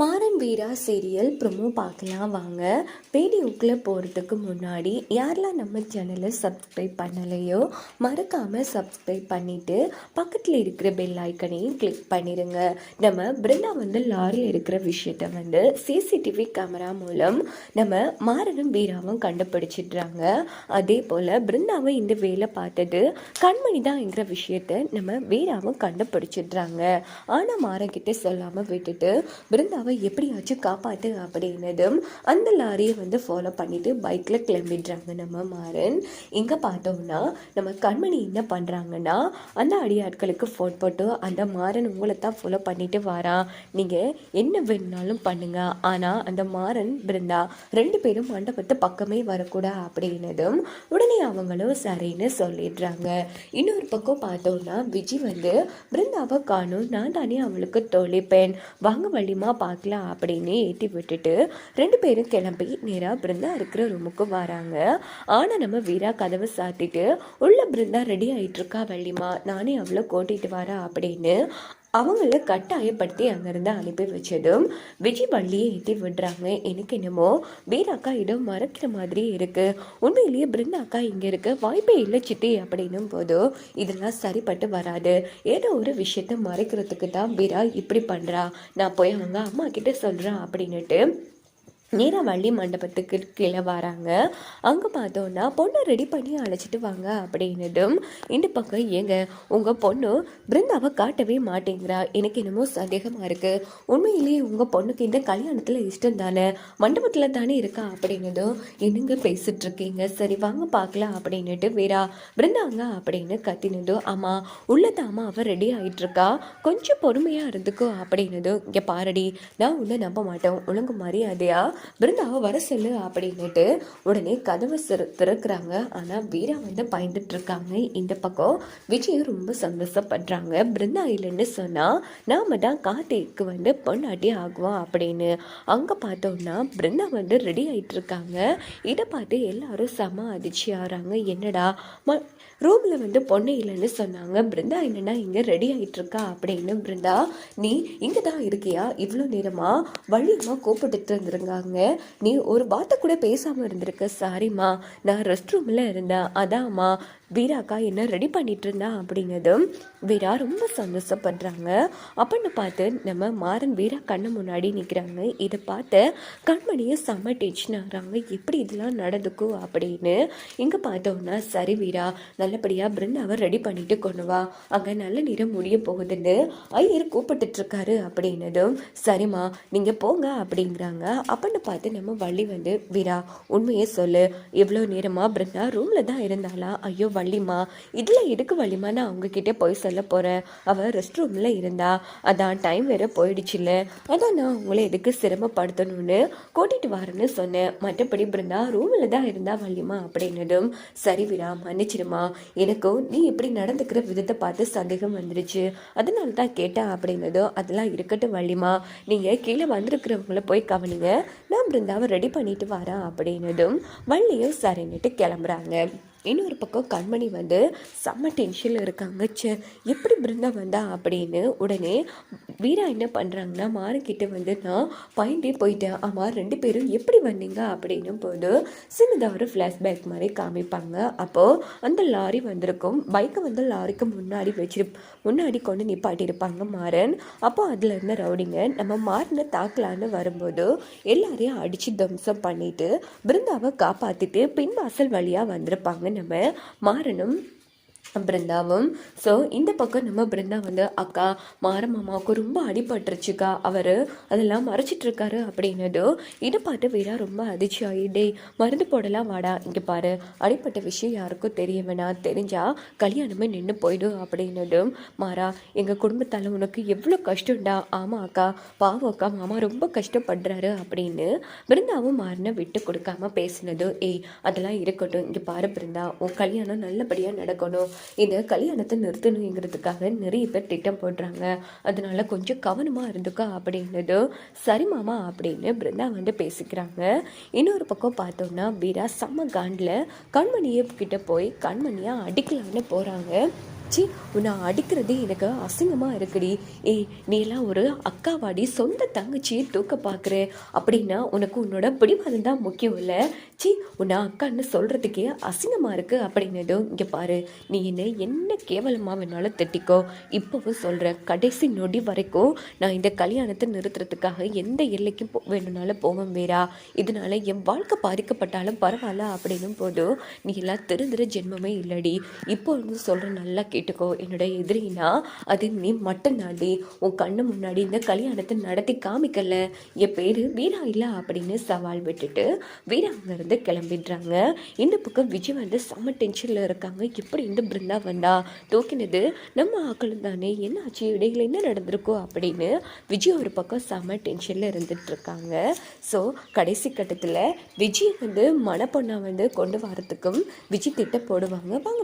மாறன் வீரா serial promo பார்க்கலாம் வாங்க. வீடியோக்குள்ளே போகிறதுக்கு முன்னாடி யாரெல்லாம் நம்ம சேனலை சப்ஸ்கிரைப் பண்ணலையோ மறக்காமல் சப்ஸ்கிரைப் பண்ணிவிட்டு பக்கத்தில் இருக்கிற பெல் ஐக்கனையும் கிளிக் பண்ணிடுங்க நம்ம பிருந்தா வந்து லாரியில் இருக்கிற விஷயத்த வந்து சிசிடிவி கேமரா மூலம் நம்ம மாறனும் வீராவும் கண்டுபிடிச்சிடுறாங்க. அதே போல் பிருந்தாவை இந்த வேலை பார்த்தது கண்மணி தான்ங்கிற விஷயத்த நம்ம வீராவும் கண்டுபிடிச்சிடுறாங்க. ஆனால் மாறன்கிட்ட சொல்லாமல் விட்டுட்டு பிருந்தாவை எப்படியாச்சும் காப்பாற்று அப்படின்னதும் அந்த லாரியை வந்து ஃபாலோ பண்ணிவிட்டு பைக்கில் கிளம்பிடுறாங்க நம்ம மாறன். இங்கே பார்த்தோம்னா நம்ம கண்மணி என்ன பண்ணுறாங்கன்னா அந்த அடியாட்களுக்கு ஃபோன் போட்டு அந்த மாறன் உங்களை தான் ஃபாலோ பண்ணிட்டு வாரான் நீங்கள் என்ன வேணுனாலும் பண்ணுங்கள் ஆனால் அந்த மாறன் பிருந்தா ரெண்டு பேரும் மண்டபத்து பக்கமே வரக்கூடாது அப்படின்னதும் உடனே அவங்களும் சரின்னு சொல்லிடுறாங்க. இன்னொரு பக்கம் பார்த்தோம்னா விஜி வந்து பிருந்தாவை காணும். நான் தானே அவளுக்கு தொழிப்பேன். வாங்க வள்ளிமா பார்க்கலாம் அப்படின்னு ஏற்றி விட்டுட்டு ரெண்டு பேரும் கிளம்பி நேராக பிருந்தா இருக்கிற ரூமுக்கு வராங்க. ஆனால் நம்ம வீரா கதவை சாத்திட்டு உள்ள பிருந்தா ரெடி ஆகிட்டு இருக்கா வள்ளிமா? நானே அவ்வளோ கூட்டிகிட்டு வரேன் அப்படின்னு அவங்கள கட்டாயப்படுத்தி அங்கேருந்து அனுப்பி வச்சதும் விஜய் வள்ளியை ஏற்றி விடுறாங்க. எனக்கு என்னமோ வீராக்கா இடம் மறக்கிற மாதிரி இருக்குது உண்மையிலேயே பிருந்தாக்கா இங்கே இருக்க வாய்ப்பே இல்லை சித்தி அப்படின்னும் போதோ இதெல்லாம் சரிப்பட்டு வராது. ஏதோ ஒரு விஷயத்த மறைக்கிறதுக்கு தான் வீரா இப்படி பண்ணுறா நான் போய் அவங்க அம்மா கிட்ட சொல்கிறேன் அப்படின்னுட்டு நேராக வள்ளி மண்டபத்துக்கு கீழே வராங்க. அங்கே பார்த்தோன்னா பொண்ணை ரெடி பண்ணி அழைச்சிட்டு வாங்க அப்படின்னதும் இந்த பக்கம் ஏங்க உங்கள் பொண்ணு பிருந்தாவை காட்டவே மாட்டேங்கிறா. எனக்கு என்னமோ சந்தேகமாக இருக்குது உண்மையிலேயே உங்கள் பொண்ணுக்கு இந்த கல்யாணத்தில் இஷ்டம் தானே? மண்டபத்தில் தானே இருக்கா அப்படின்னதும் என்னங்க பேசிகிட்ருக்கீங்க இருக்கீங்க? சரி வாங்க பார்க்கலாம் அப்படின்னுட்டு வீரா பிருந்தாங்க அப்படின்னு கத்தினதும் ஆமாம் உள்ளதாமா அவள் ரெடி ஆகிட்டுருக்கா கொஞ்சம் பொறுமையாக இருந்துக்கோ அப்படின்னதும் இங்கே பாரடி நான் உன்னை நம்ப மாட்டேன். ஒழுங்கு மரியாதையா? பிருந்தாவை வர சொல்லு அப்படின்னுட்டு உடனே கதவை சிறு திறக்கிறாங்க. ஆனால் வீரா வந்து பயந்துட்டு இருக்காங்க. இந்த பக்கம் விஜய் ரொம்ப சந்தோஷப்படுறாங்க. பிருந்தா இல்லைன்னு சொன்னால் நாம தான் கார்த்திக்கு வந்து பொண்ணாட்டி ஆகுவோம் அப்படின்னு. அங்கே பார்த்தோம்னா பிருந்தா வந்து ரெடி ஆகிட்டு இருக்காங்க. இதை பார்த்து எல்லாரும் செம அதிர்ச்சி ஆகிறாங்க என்னடா ம ரூமில் வந்து பொண்ணு இல்லைன்னு சொன்னாங்க. பிருந்தா என்னென்னா இங்கே ரெடி ஆகிட்டு இருக்கா அப்படின்னு பிருந்தா நீ இங்கே தான் இருக்கியா இவ்வளோ நேரமாக வள்ளியம்மா கூப்பிட்டுட்டு இருந்திருக்காங்க. நீ ஒரு வார்த்தை கூட பேசாமல் இருந்திருக்க சாரிம்மா. நான் ரெஸ்ட் ரூமில் இருந்தேன். அதாம்மா. வீராக்கா என்ன ரெடி பண்ணிட்டு இருந்தா அப்படிங்கிறதும் வீரா ரொம்ப சந்தோஷப்படுறாங்க. அப்படின்னு பார்த்து நம்ம மாறன் வீரா கண்ணு முன்னாடி நிற்கிறாங்க இதை பார்த்து கண்மணியை செம்ம டென்ஷன் ஆகிறாங்க. எப்படி இதெல்லாம் நடந்துக்கும் அப்படின்னு இங்கே பார்த்தோன்னா சரி வீரா நல்லபடியாக பிருந்தாவை ரெடி பண்ணிட்டு கொண்டு வா. அங்கே நல்ல நேரம் முடிய போகுதுன்னு ஐயர் கூப்பிட்டுட்ருக்காரு அப்படின்னதும் சரிம்மா நீங்கள் போங்க அப்படிங்கிறாங்க. அப்படின்னு பார்த்து நம்ம வள்ளி வந்து வீரா உண்மையே சொல்லு. எவ்வளோ நேரமா பிருந்தா ரூமில் தான் இருந்தாலா ஐயோ வள்ளிம்மா இதில் எதுக்கு வள்ளிம்மா நான் அவங்கக்கிட்டே போய் சொல்ல போகிறேன் அவள் ரெஸ்ட் ரூமில் இருந்தா அதான் டைம் வேற போயிடுச்சுல்ல அதான் நான் உங்களை எதுக்கு சிரமப்படுத்தணும்னு கூட்டிகிட்டு வரேன்னு சொன்னேன். மற்றபடி பிருந்தா ரூமில் தான் இருந்தா வள்ளிம்மா அப்படின்னதும் சரி விடா மன்னிச்சிடுமா. எனக்கும் நீ இப்படி நடந்துக்கிற விதத்தை பார்த்து சந்தேகம் வந்துடுச்சு அதனால தான் கேட்டேன் அப்படின்னதும் அதெல்லாம் இருக்கட்டும் வள்ளிம்மா. நீங்கள் கீழே வந்திருக்கிறவங்கள போய் கவனிங்க. நான் பிருந்தாவை ரெடி பண்ணிட்டு வரேன் அப்படின்னதும் வள்ளியும் சரின்னுட்டு கிளம்புறாங்க. இன்னொரு பக்கம் கண்மணி வந்து செம்ம டென்ஷனில் இருக்காங்க. ச்சே எப்படி பிருந்தா வந்தா அப்படின்னு உடனே வீரா என்ன பண்ணுறாங்கன்னா மாறுக்கிட்ட வந்து நான் பயந்தே போயிட்டேன். ஆமாம் ரெண்டு பேரும் எப்படி வந்தீங்க அப்படின்னும் போது சின்னதாக ஒரு ஃப்ளாஷ்பேக் மாதிரி காமிப்பாங்க. அப்போது அந்த லாரி வந்திருக்கும். பைக்கை வந்து லாரிக்கு முன்னாடி வச்சிரு முன்னாடி கொண்டு நிப்பாட்டியிருப்பாங்க மாறன். அப்போ அதில் இருந்த ரவுடிங்க நம்ம மாறின தாக்கலான்னு வரும்போது எல்லாரையும் அடித்து தம்சம் பண்ணிட்டு பிருந்தாவை காப்பாற்றிட்டு பின் வாசல் வழியாக வந்திருப்பாங்க நம்ம மாறனும். பிருந்தாவும். ஸோ இந்த பக்கம் நம்ம பிருந்தா வந்து அக்கா மாரமாமாவுக்கு ரொம்ப அடிபட்டுருச்சுக்கா. அவர் அதெல்லாம் மறைச்சிட்டு இருக்காரு அப்படின்னதோ இதை பார்த்து வீரா ரொம்ப அதிர்ச்சி ஆகி டேய் மருந்து போடலாம் வாடா இங்கே பாரு. அடிப்பட்ட விஷயம் யாருக்கும் தெரிய வேணாம். தெரிஞ்சால் கல்யாணமே நின்று போயிடும் அப்படின்னதும் மாறா எங்கள் குடும்பத்தால் உனக்கு எவ்வளோ கஷ்டம்டா. ஆமாம் அக்கா. பாவம் அக்கா. மாமா ரொம்ப கஷ்டப்படுறாரு அப்படின்னு பிருந்தாவும் மாறின விட்டு கொடுக்காம பேசினதும் ஏய் அதெல்லாம் இருக்கட்டும். இங்கே பாரு பிருந்தா உன் கல்யாணம் நல்லபடியாக நடக்கணும். இந்த கல்யாணத்தை நிறுத்தணுங்கிறதுக்காக நிறைய பேர் திட்டம் போடுறாங்க. அதனால கொஞ்சம் கவனமாக இருந்துக்கா அப்படின்னது சரி மாமா அப்படின்னு பிருந்தா வந்து பேசிக்கிறாங்க. இன்னொரு பக்கம் பார்த்தோம்னா வீரா செம்ம காண்டில் கண்மணியை கிட்ட போய் கண்மணியாக அடிக்கலான்னு போகிறாங்க சி உன்னை அடிக்கிறது எனக்கு அசிங்கமாக இருக்குடி. ஏய் நீ எல்லாம் ஒரு அக்காவாடி சொந்த தங்கச்சியை தூக்க பார்க்குற அப்படின்னா உனக்கு உன்னோட பிடிவாதம் தான் முக்கியம் இல்லை. சி உன்னை அக்கான்னு சொல்கிறதுக்கே அசிங்கமாக இருக்குது அப்படின்னதும் இங்கே பாரு. நீ என்ன என்ன கேவலமாக வேணாலும் திட்டிக்கோ. இப்போவும் சொல்கிறேன் கடைசி நொடி வரைக்கும் நான் இந்த கல்யாணத்தை நிறுத்துறதுக்காக எந்த எல்லைக்கும் போ வேணும்னாலும் போவேன் வேறா இதனால என் வாழ்க்கை பாதிக்கப்பட்டாலும் பரவாயில்ல அப்படின்னும் போதும் நீ எல்லாம் திருந்துற ஜென்மமே இல்லடி. இப்போ வந்து சொல்கிற நல்லா கேட்டுக்கோ என்னோட எதிரினா அது நீ மட்டும்தாண்டி உன் கண்ணு முன்னாடி இந்த கல்யாணத்தை நடத்தி காமிக்கல. என் பேர் வீரா இல்லை அப்படின்னு சவால் விட்டுட்டு வீரா அங்கேருந்து கிளம்பிடுறாங்க. இந்த பக்கம் விஜய் வந்து செம்ம டென்ஷனில் இருக்காங்க. எப்படி இந்த பிருந்தா வந்தா தூக்கினது? நம்ம ஆக்களும் தானே என்ன ஆச்சு இடையில என்ன நடந்திருக்கோ அப்படின்னு விஜய் ஒரு பக்கம் செம்ம டென்ஷனில் இருந்துட்டு இருக்காங்க. ஸோ கடைசி கட்டத்தில் விஜய் வந்து மணப்பொண்ணா வந்து கொண்டு வரத்துக்கும் விஜய் திட்டம் போடுவாங்க. வாங்க